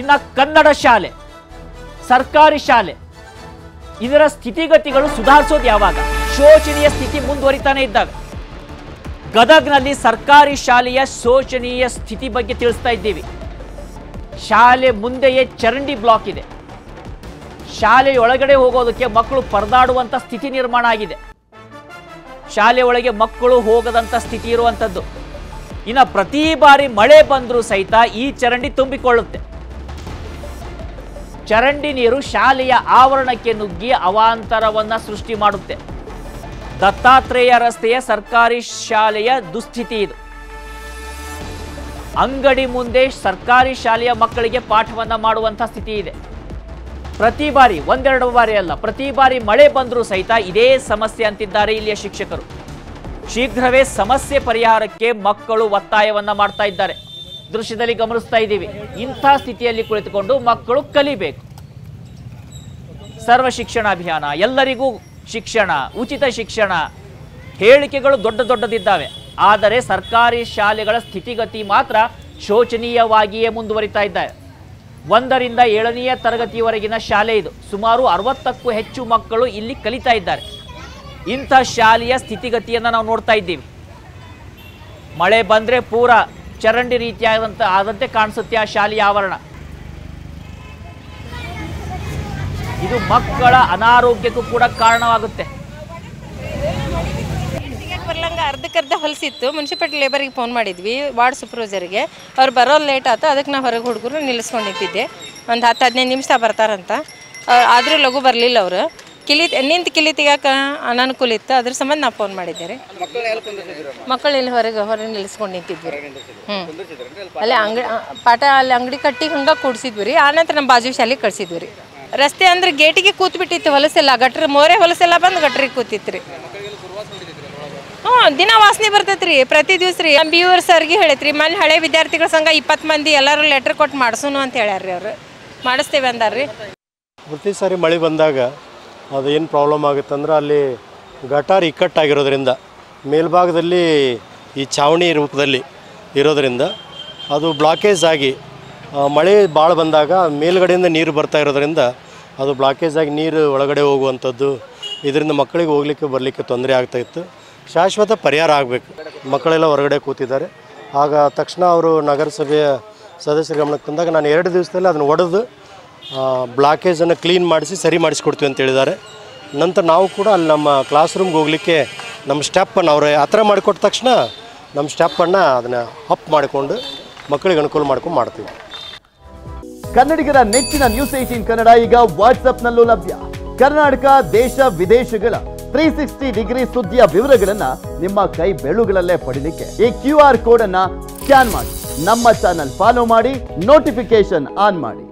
ಇನ್ನು ಕನ್ನಡ ಶಾಲೆ, ಸರ್ಕಾರಿ ಶಾಲೆ, ಇದರ ಸ್ಥಿತಿಗತಿಗಳು ಸುಧಾರಿಸೋದು ಯಾವಾಗ? ಶೋಚನೀಯ ಸ್ಥಿತಿ ಮುಂದುವರಿತಾನೆ ಇದ್ದಾಗ. ಗದಗ್ನಲ್ಲಿ ಸರ್ಕಾರಿ ಶಾಲೆಯ ಶೋಚನೀಯ ಸ್ಥಿತಿ ಬಗ್ಗೆ ತಿಳಿಸ್ತಾ ಇದ್ದೀವಿ. ಶಾಲೆ ಮುಂದೆಯೇ ಚರಂಡಿ ಬ್ಲಾಕ್ ಇದೆ. ಶಾಲೆಯೊಳಗಡೆ ಹೋಗೋದಕ್ಕೆ ಮಕ್ಕಳು ಪರದಾಡುವಂಥ ಸ್ಥಿತಿ ನಿರ್ಮಾಣ ಆಗಿದೆ. ಶಾಲೆ ಒಳಗೆ ಮಕ್ಕಳು ಹೋಗದಂಥ ಸ್ಥಿತಿ ಇರುವಂಥದ್ದು ಇನ್ನು ಪ್ರತಿ ಬಾರಿ ಮಳೆ ಬಂದರೂ ಸಹಿತ ಈ ಚರಂಡಿ ತುಂಬಿಕೊಳ್ಳುತ್ತೆ. ಚರಂಡಿ ನೀರು ಶಾಲೆಯ ಆವರಣಕ್ಕೆ ನುಗ್ಗಿ ಅವಾಂತರವನ್ನ ಸೃಷ್ಟಿ ಮಾಡುತ್ತೆ. ದತ್ತಾತ್ರೇಯ ರಸ್ತೆಯ ಸರ್ಕಾರಿ ಶಾಲೆಯ ದುಸ್ಥಿತಿ ಇದು. ಅಂಗಡಿ ಮುಂದೆ ಸರ್ಕಾರಿ ಶಾಲೆಯ ಮಕ್ಕಳಿಗೆ ಪಾಠವನ್ನ ಮಾಡುವಂಥ ಸ್ಥಿತಿ ಇದೆ. ಪ್ರತಿ ಬಾರಿ, ಒಂದೆರಡು ಬಾರಿ ಅಲ್ಲ, ಪ್ರತಿ ಬಾರಿ ಮಳೆ ಬಂದರೂ ಸಹಿತ ಇದೇ ಸಮಸ್ಯೆ ಅಂತಿದ್ದಾರೆ ಇಲ್ಲಿಯ ಶಿಕ್ಷಕರು. ಶೀಘ್ರವೇ ಸಮಸ್ಯೆ ಪರಿಹಾರಕ್ಕೆ ಮಕ್ಕಳು ಒತ್ತಾಯವನ್ನ ಮಾಡ್ತಾ ಇದ್ದಾರೆ. ದೃಶ್ಯದಲ್ಲಿ ಗಮನಿಸ್ತಾ ಇದ್ದೀವಿ. ಇಂಥ ಸ್ಥಿತಿಯಲ್ಲಿ ಕುಳಿತುಕೊಂಡು ಮಕ್ಕಳು ಕಲಿಬೇಕು. ಸರ್ವ ಶಿಕ್ಷಣ ಅಭಿಯಾನ ಎಲ್ಲರಿಗೂ ಶಿಕ್ಷಣ, ಉಚಿತ ಶಿಕ್ಷಣ ಹೇಳಿಕೆಗಳು ದೊಡ್ಡ ದೊಡ್ಡದಿದ್ದಾವೆ. ಆದರೆ ಸರ್ಕಾರಿ ಶಾಲೆಗಳ ಸ್ಥಿತಿಗತಿ ಮಾತ್ರ ಶೋಚನೀಯವಾಗಿಯೇ ಮುಂದುವರಿತಾ ಇದ್ದಾರೆ ಒಂದರಿಂದ ಏಳನೆಯ ತರಗತಿಯವರೆಗಿನ ಶಾಲೆ ಇದು. ಸುಮಾರು ಅರವತ್ತಕ್ಕೂ ಹೆಚ್ಚು ಮಕ್ಕಳು ಇಲ್ಲಿ ಕಲಿತಾ ಇದ್ದಾರೆ. ಇಂಥ ಶಾಲೆಯ ಸ್ಥಿತಿಗತಿಯನ್ನು ನಾವು ನೋಡ್ತಾ ಇದ್ದೀವಿ. ಮಳೆ ಬಂದರೆ ಪೂರ ಚರಂಡಿ ರೀತಿಯಾದಂಥ ಆದಂತೆ ಕಾಣಿಸುತ್ತೆ ಆ ಶಾಲೆಯ ಆವರಣ. ಇದು ಮಕ್ಕಳ ಅನಾರೋಗ್ಯಕ್ಕೂ ಕೂಡ ಕಾರಣವಾಗುತ್ತೆ. ಅರ್ಧಕ್ಕರ್ಧ ಹೊಲಸಿತ್ತು. ಮುನ್ಸಿಪಾಲ್ಟಿ ಲೇಬರಿಗೆ ಫೋನ್ ಮಾಡಿದ್ವಿ, ವಾರ್ಡ್ ಸೂಪರ್ವೈಸರ್ಗೆ ಅವ್ರು ಬರೋದು ಲೇಟ್ ಆಯ್ತು ಅದಕ್ಕೆ ನಾವು ಹೊರಗೆ ಹುಡುಗರು ನಿಲ್ಲಿಸ್ಕೊಂಡಿದ್ದೆ ಒಂದು ಹತ್ತು ಹದಿನೈದು ನಿಮಿಷ ಬರ್ತಾರಂತ. ಆದರೂ ಲಘು ಬರಲಿಲ್ಲ ಅವರು. ಕಿಲಿ ನಿಂತು ಕಿಲಿ ತೆಗಿಯಾಕ ಅನಾನುಕೂಲ ಇತ್ತು. ಅದ್ರ ಸಂಬಂಧ ನಾವು ಫೋನ್ ಮಾಡಿದ್ದೆ ರೀ ಮಕ್ಕಳು ಇಲ್ಲಿ ಹೊರಗೆ ಹೊರಗೆ ನಿಲ್ಲಿಸ್ಕೊಂಡು ನಿಂತಿದ್ವಿ. ಹ್ಞೂ ಅಲ್ಲಿ ಅಂಗಡಿ ಪಾಠ ಅಲ್ಲಿ ಅಂಗಡಿ ಕಟ್ಟಿ ಹಂಗೆ ಕೂಡಿಸಿದ್ವಿ ರೀ. ಆನಂತರ ನಮ್ಮ ಬಾಜು ಶಾಲೆಗೆ ಕಳಿಸಿದ್ವಿ ರೀ. ರಸ್ತೆ ಅಂದ್ರೆ ಗೇಟಿಗೆ ಕೂತ್ ಬಿಟ್ಟಿತ್ತು ಹೊಲಸೆಲ್ಲ. ಗಟ್ರ ಮೋರೆ ಹೊಲಸೆಲ್ಲ ಬಂದು ಗಟ್ರಿಗೆ ಕೂತಿತ್ತು ರೀ. ಹ್ಞೂ, ದಿನ ವಾಸನೆ ಬರ್ತೈತೆ ರೀ. ಪ್ರತಿ ದಿವಸ ರೀ. ನಮ್ಮ ಬಿ ಸರ್ಗೆ ಹೇಳೈತ್ರಿ ಮೊನ್ನೆ ಹಳೆ ವಿದ್ಯಾರ್ಥಿಗಳ ಸಂಘ ಇಪ್ಪತ್ತು ಮಂದಿ ಎಲ್ಲರೂ ಲೆಟ್ರ್ ಕೊಟ್ಟು ಮಾಡಿಸೋನು ಅಂತ ಹೇಳ್ಯಾರ ರೀ ಅವರು. ಮಾಡಿಸ್ತೇವೆ ಅಂದಾರ್ರಿ ಪ್ರತಿ ಸಾರಿ ಮಳೆ ಬಂದಾಗ ಅದು ಏನು ಪ್ರಾಬ್ಲಮ್ ಆಗುತ್ತಂದ್ರೆ ಅಲ್ಲಿ ಗಟಾರ್ ಇಕ್ಕಟ್ಟಾಗಿರೋದ್ರಿಂದ, ಮೇಲ್ಭಾಗದಲ್ಲಿ ಈ ಛಾವಣಿ ರೂಪದಲ್ಲಿ ಇರೋದರಿಂದ ಅದು ಬ್ಲಾಕೇಜ್ ಆಗಿ ಮಳೆ ಭಾಳ ಬಂದಾಗ ಮೇಲ್ಗಡೆಯಿಂದ ನೀರು ಬರ್ತಾ ಇರೋದರಿಂದ ಅದು ಬ್ಲಾಕೇಜ್ ಆಗಿ ನೀರು ಒಳಗಡೆ ಹೋಗುವಂಥದ್ದು, ಇದರಿಂದ ಮಕ್ಕಳಿಗೆ ಹೋಗ್ಲಿಕ್ಕೆ ಬರಲಿಕ್ಕೆ ತೊಂದರೆ ಆಗ್ತಾಯಿತ್ತು ಶಾಶ್ವತ ಪರಿಹಾರ ಆಗಬೇಕು. ಮಕ್ಕಳೆಲ್ಲ ಹೊರಗಡೆ ಕೂತಿದ್ದಾರೆ. ಆಗ ತಕ್ಷಣ ಅವರು ನಗರಸಭೆಯ ಸದಸ್ಯರ ಗಮನಕ್ಕೆ ತಂದಾಗ ನಾನು ಎರಡು ದಿವಸದಲ್ಲಿ ಅದನ್ನು ಒಡೆದು ಬ್ಲಾಕೇಜನ್ನು ಕ್ಲೀನ್ ಮಾಡಿಸಿ ಸರಿ ಮಾಡಿಸ್ಕೊಡ್ತೀವಿ ಅಂತ ಹೇಳಿದ್ದಾರೆ. ನಂತರ ನಾವು ಕೂಡ ಅಲ್ಲಿ ನಮ್ಮ ಕ್ಲಾಸ್ ರೂಮ್ಗೆ ಹೋಗಲಿಕ್ಕೆ ನಮ್ಮ ಸ್ಟೆಪ್ಪನ್ನು ಆ ಥರ ಮಾಡಿಕೊಟ್ಟ ತಕ್ಷಣ ನಮ್ಮ ಸ್ಟೆಪ್ಪನ್ನು ಅದನ್ನು ಅಪ್ ಮಾಡಿಕೊಂಡು ಮಕ್ಕಳಿಗೆ ಅನುಕೂಲ ಮಾಡ್ಕೊಂಡು ಮಾಡ್ತೀವಿ. ಕನ್ನಡಿಗರ ನೆಚ್ಚಿನ ನ್ಯೂಸ್ ಏಟೀನ್ ಕನ್ನಡ ಈಗ ವಾಟ್ಸಪ್ನಲ್ಲೂ ಲಭ್ಯ. ಕರ್ನಾಟಕ, ದೇಶ, ವಿದೇಶಗಳ ತ್ರೀ ಸಿಕ್ಸ್ಟಿ ಡಿಗ್ರಿ ಸುದ್ದಿಯ ವಿವರಗಳನ್ನ ನಿಮ್ಮ ಕೈ ಬೆಳುಗಳಲ್ಲೇ ಪಡಿಲಿಕ್ಕೆ ಈ ಕ್ಯೂ ಆರ್ ಕೋಡ್ ಅನ್ನ ಸ್ಕ್ಯಾನ್ ಮಾಡಿ. ನಮ್ಮ ಚಾನಲ್ ಫಾಲೋ ಮಾಡಿ ನೋಟಿಫಿಕೇಶನ್ ಆನ್ ಮಾಡಿ.